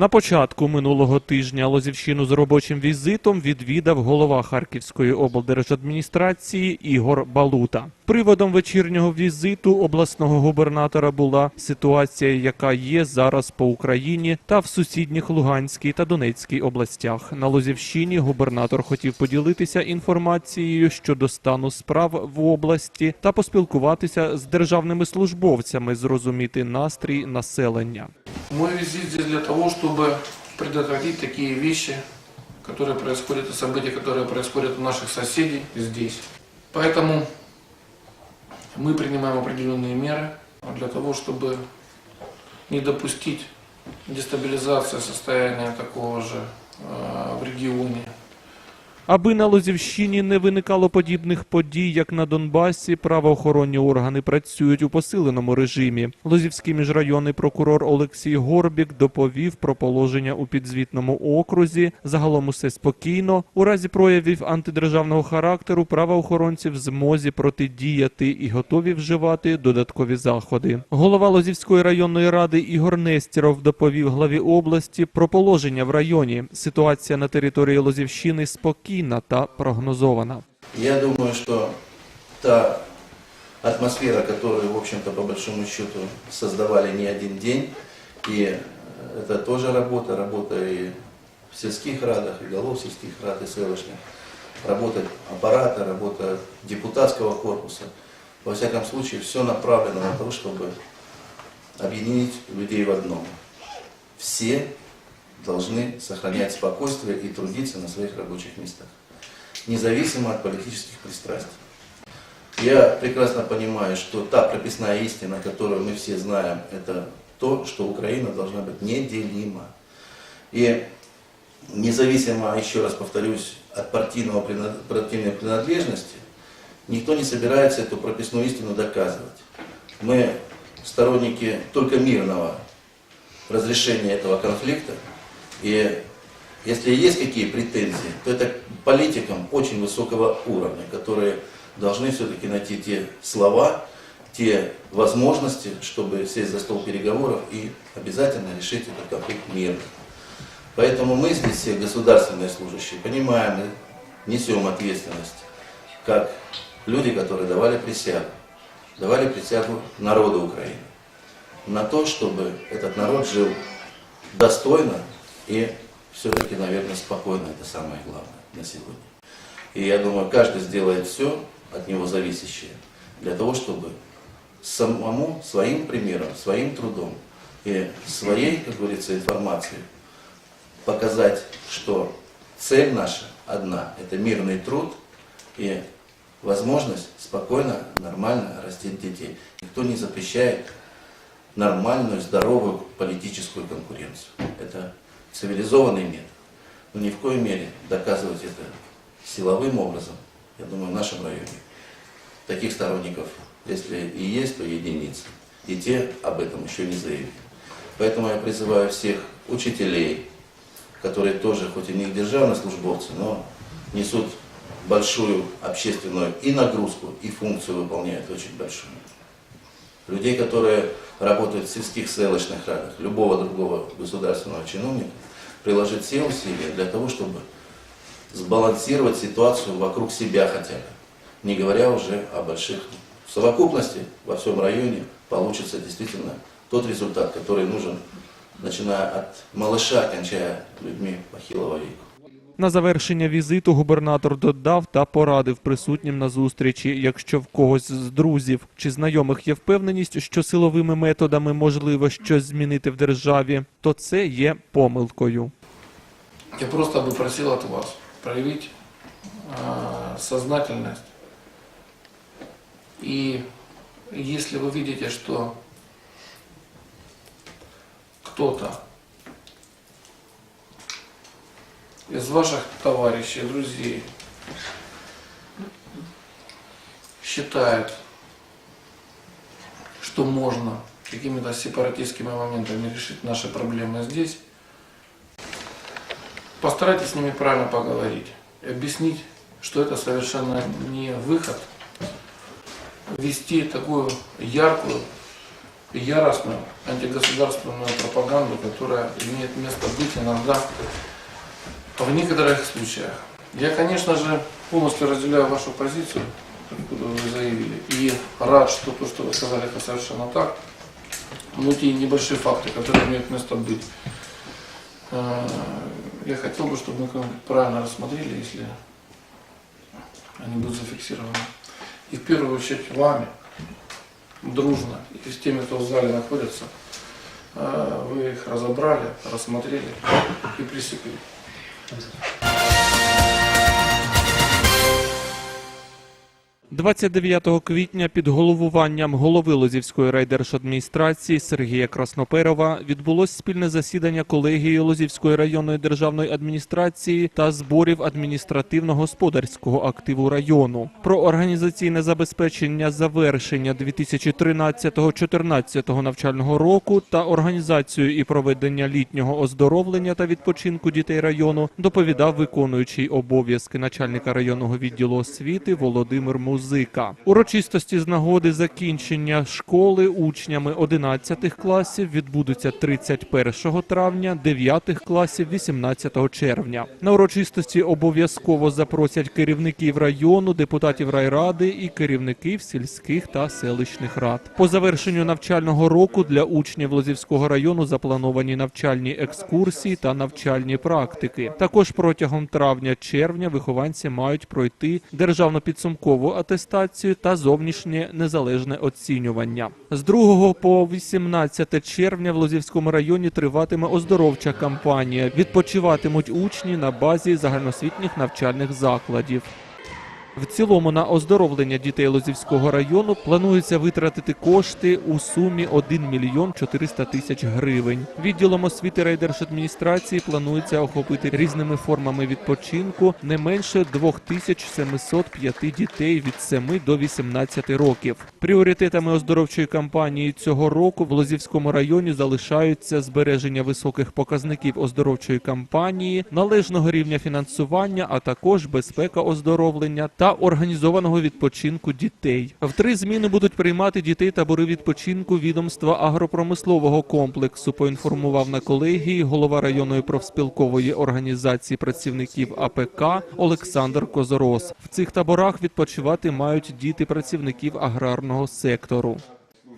На початку минулого тижня Лозівщину з робочим візитом відвідав голова Харківської облдержадміністрації Ігор Балута. Приводом вечірнього візиту обласного губернатора була ситуація, яка є зараз по Україні та в сусідніх Луганській та Донецькій областях. На Лозівщині губернатор хотів поділитися інформацією щодо стану справ в області та поспілкуватися з державними службовцями, зрозуміти настрій населення. Мой визит здесь для того, чтобы предотвратить такие вещи, которые происходят, и события, которые происходят у наших соседей здесь. Поэтому мы принимаем определенные меры для того, чтобы не допустить дестабилизации состояния такого же э, в регионе. Аби на Лозівщині не виникало подібних подій, як на Донбасі, правоохоронні органи працюють у посиленому режимі. Лозівський міжрайонний прокурор Олексій Горбік доповів про положення у підзвітному окрузі. Загалом усе спокійно. У разі проявів антидержавного характеру правоохоронці в змозі протидіяти і готові вживати додаткові заходи. Голова Лозівської районної ради Ігор Нестіров доповів главі області про положення в районі. Ситуація на території Лозівщини спокійна та прогнозована. Я думаю, что та атмосфера, которую, в общем-то, по большому счету создавали не один день, и это тоже работа, работа и в сельских радах, и голов сельских рад, и селочных, работа аппарата, работа депутатского корпуса. Во всяком случае, все направлено на то, чтобы объединить людей в одном. Все должны сохранять спокойствие и трудиться на своих рабочих местах, Независимо от политических пристрастий. Я прекрасно понимаю, что та прописная истина, которую мы все знаем, это то, что Украина должна быть неделима. И независимо, еще раз повторюсь, от партийного, партийной принадлежности, никто не собирается эту прописную истину доказывать. Мы сторонники только мирного разрешения этого конфликта. И если есть какие претензии, то это политикам очень высокого уровня, которые должны все-таки найти те слова, те возможности, чтобы сесть за стол переговоров и обязательно решить этот конфликт мирно. Поэтому мы здесь все государственные служащие понимаем и несем ответственность, как люди, которые давали присягу, давали присягу народу Украины, на то, чтобы этот народ жил достойно и все-таки, наверное, спокойно, это самое главное на сегодня. И я думаю, каждый сделает все от него зависящее для того, чтобы самому, своим примером, своим трудом и своей, как говорится, информацией показать, что цель наша одна – это мирный труд и возможность спокойно, нормально растить детей. Никто не запрещает нормальную, здоровую политическую конкуренцию. Это цивилизованный метод. Но ни в коей мере доказывать это силовым образом, я думаю, в нашем районе таких сторонников, если и есть, то единицы. И те об этом еще не заявили. Поэтому я призываю всех учителей, которые тоже, хоть и не державные службовцы, но несут большую общественную и нагрузку, и функцию выполняют очень большую. Людей, которые работают в сельских селочных радах, любого другого государственного чиновника, приложить все усилия для того, чтобы сбалансировать ситуацию вокруг себя хотя бы, не говоря уже о больших. В совокупности во всем районе получится действительно тот результат, который нужен, начиная от малыша, кончая людьми похилого века. На завершення візиту губернатор додав та порадив присутнім на зустрічі, якщо в когось з друзів чи знайомих є впевненість, що силовими методами можливо щось змінити в державі, то це є помилкою. Я просто бы просил от вас проявить э, сознательность. И если вы видите, что кто-то из ваших товарищей, друзей считает, что можно какими-то сепаратистскими моментами решить наши проблемы здесь, Постарайтесь с ними правильно поговорить и объяснить, что это совершенно не выход вести такую яркую яростную антигосударственную пропаганду, которая имеет место быть иногда в некоторых случаях. Я, конечно же, полностью разделяю вашу позицию, которую вы заявили, и рад, что то, что вы сказали, это совершенно так. Но те небольшие факты, которые имеют место быть, э, я хотел бы, чтобы мы правильно рассмотрели, если они будут зафиксированы. И в первую очередь вами, дружно, и с теми, кто в зале находится, э, вы их разобрали, рассмотрели и пресекли. Vamos lá. 29 квітня під головуванням голови Лозівської райдержадміністрації Сергія Красноперова відбулось спільне засідання колегії Лозівської районної державної адміністрації та зборів адміністративно-господарського активу району. Про організаційне забезпечення завершення 2013-14 навчального року та організацію і проведення літнього оздоровлення та відпочинку дітей району доповідав виконуючий обов'язки начальника районного відділу освіти Володимир Музика. Урочистості з нагоди закінчення школи учнями 11 класів відбудуться 31 травня, 9 класів 18 червня. На урочистості обов'язково запросять керівників району, депутатів райради і керівників сільських та селищних рад. По завершенню навчального року для учнів Лозівського району заплановані навчальні екскурсії та навчальні практики. Також протягом травня-червня вихованці мають пройти державну підсумкову атестацію та зовнішнє незалежне оцінювання. З 2 по 18 червня в Лозівському районі триватиме оздоровча кампанія. Відпочиватимуть учні на базі загальноосвітніх навчальних закладів. В цілому на оздоровлення дітей Лозівського району планується витратити кошти у сумі 1 мільйон 400 тисяч гривень. Відділом освіти райдержадміністрації планується охопити різними формами відпочинку не менше 2705 дітей від 7 до 18 років. Пріоритетами оздоровчої кампанії цього року в Лозівському районі залишаються збереження високих показників оздоровчої кампанії, належного рівня фінансування, а також безпека оздоровлення та організованого відпочинку дітей. В три зміни будуть приймати дітей табори відпочинку відомства агропромислового комплексу. Поінформував на колегії голова районної профспілкової організації працівників АПК Олександр Козорос. В цих таборах відпочивати мають діти працівників аграрного сектору.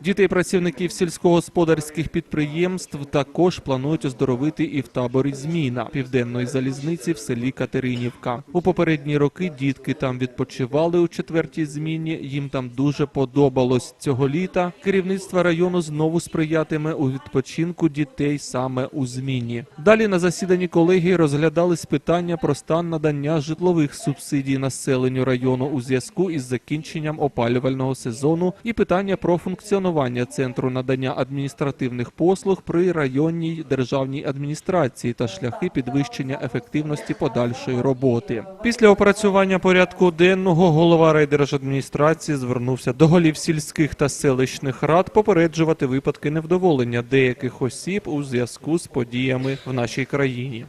Дітей працівників сільськогосподарських підприємств також планують оздоровити і в таборі зміна південної залізниці в селі Катеринівка. У попередні роки дітки там відпочивали у четвертій зміні. Їм там дуже подобалось цього літа. Керівництво району знову сприятиме у відпочинку дітей саме у зміні. Далі на засіданні колегії розглядались питання про стан надання житлових субсидій населенню району у зв'язку із закінченням опалювального сезону і питання про функціонування центру надання адміністративних послуг при районній державній адміністрації та шляхи підвищення ефективності подальшої роботи. Після опрацювання порядку денного голова райдержадміністрації звернувся до голів сільських та селищних рад попереджувати випадки невдоволення деяких осіб у зв'язку з подіями в нашій країні.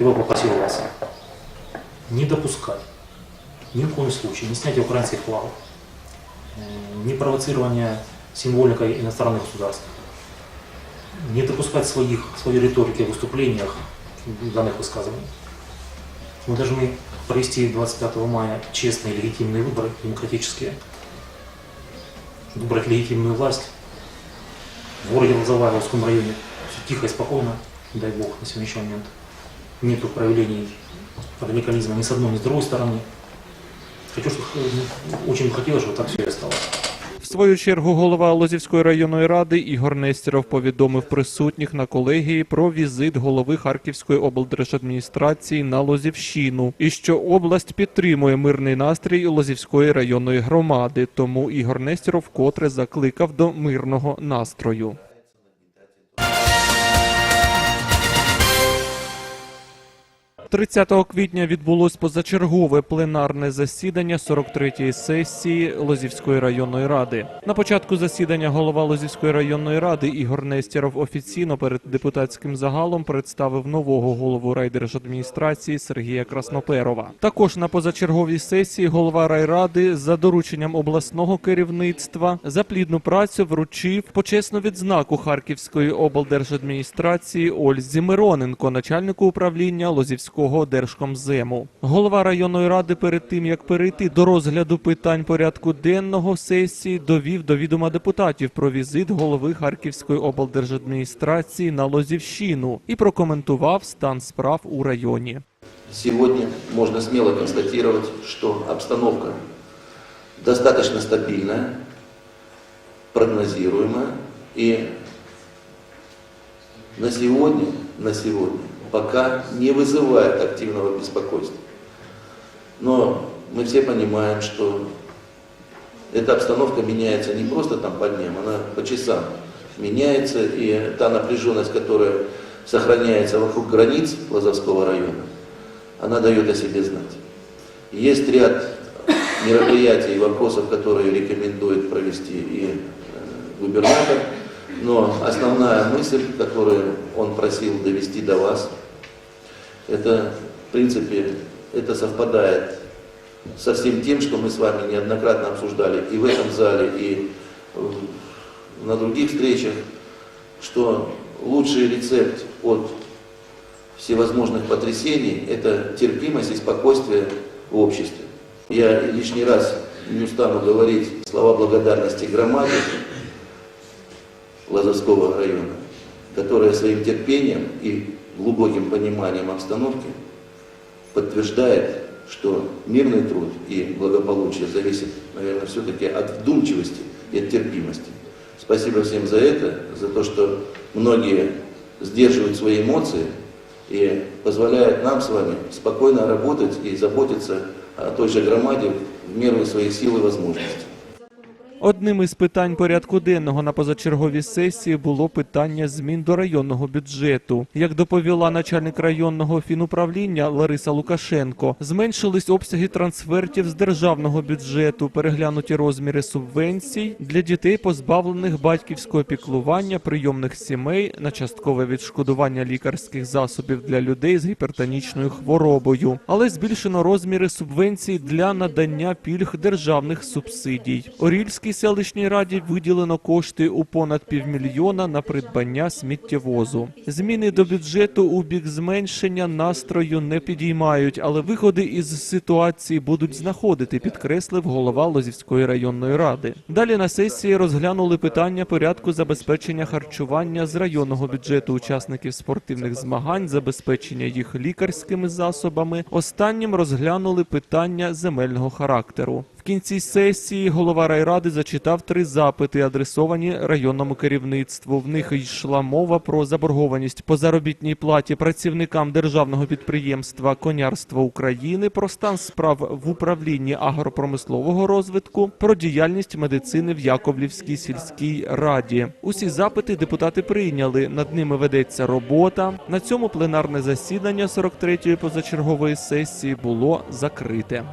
Бы попросил вас не допускать ни в коем случае не снятия украинских флагов, не провоцирования символикой иностранных государств, не допускать своих, своей риторики в выступлениях данных высказываний. Мы должны провести 25 мая честные легитимные выборы, демократические, выбрать легитимную власть. В городе Волжском районе все тихо и спокойно, дай бог, на сегодняшний момент. Нету проявлений радикализма ни с одной, ни с другой стороны. Хочу, чтобы очень бы хотелось, чтобы так все и осталось. Свою чергу голова Лозівської районної ради Ігор Нестеров повідомив присутніх на колегії про візит голови Харківської облдержадміністрації на Лозівщину і що область підтримує мирний настрій Лозівської районної громади. Тому Ігор Нестеров вкотре закликав до мирного настрою. 30 квітня відбулось позачергове пленарне засідання 43-ї сесії Лозівської районної ради. На початку засідання голова Лозівської районної ради Ігор Нестєров офіційно перед депутатським загалом представив нового голову райдержадміністрації Сергія Красноперова. Також на позачерговій сесії голова райради за дорученням обласного керівництва за плідну працю вручив почесну відзнаку Харківської облдержадміністрації Ользі Мироненко, начальнику управління Лозівського держкомзему. Голова районної ради перед тим як перейти до розгляду питань порядку денного сесії довів до відома депутатів про візит голови Харківської облдержадміністрації на Лозівщину і прокоментував стан справ у районі. Сегодня можно смело констатировать, что обстановка достаточно стабильная, прогнозируемая и на сегодня, на сегодня пока не вызывает активного беспокойства. Но мы все понимаем, что эта обстановка меняется не просто там по дням, она по часам меняется, и та напряженность, которая сохраняется вокруг границ Лазовского района, она дает о себе знать. Есть ряд мероприятий и вопросов, которые рекомендует провести и э, губернатор, но основная мысль, которую он просил довести до вас, это, в принципе, это совпадает со всем тем, что мы с вами неоднократно обсуждали и в этом зале, и э, на других встречах, что лучший рецепт от всевозможных потрясений – это терпимость и спокойствие в обществе. Я лишний раз не устану говорить слова благодарности громаде Лазовского района, которая своим терпением и глубоким пониманием обстановки подтверждает, что мирный труд и благополучие зависит, наверное, все-таки от вдумчивости и от терпимости. Спасибо всем за это, за то, что многие сдерживают свои эмоции и позволяют нам с вами спокойно работать и заботиться о той же громаде в меру своих сил и возможностей. Одним із питань порядку денного на позачерговій сесії було питання змін до районного бюджету. Як доповіла начальник районного фінуправління Лариса Лукашенко, зменшились обсяги трансфертів з державного бюджету, переглянуті розміри субвенцій для дітей, позбавлених батьківського піклування, прийомних сімей на часткове відшкодування лікарських засобів для людей з гіпертонічною хворобою, але збільшено розміри субвенцій для надання пільг державних субсидій. Орільській селищній раді виділено кошти у понад півмільйона на придбання сміттєвозу. Зміни до бюджету у бік зменшення настрою не підіймають, але виходи із ситуації будуть знаходити, підкреслив голова Лозівської районної ради. Далі на сесії розглянули питання порядку забезпечення харчування з районного бюджету учасників спортивних змагань, забезпечення їх лікарськими засобами. Останнім розглянули питання земельного характеру. В кінці сесії голова райради зачитав три запити, адресовані районному керівництву. В них йшла мова про заборгованість по заробітній платі працівникам державного підприємства Конярство України, про стан справ в управлінні агропромислового розвитку, про діяльність медицини в Яковлівській сільській раді. Усі запити депутати прийняли. Над ними ведеться робота. На цьому пленарне засідання 43-ї позачергової сесії було закрите.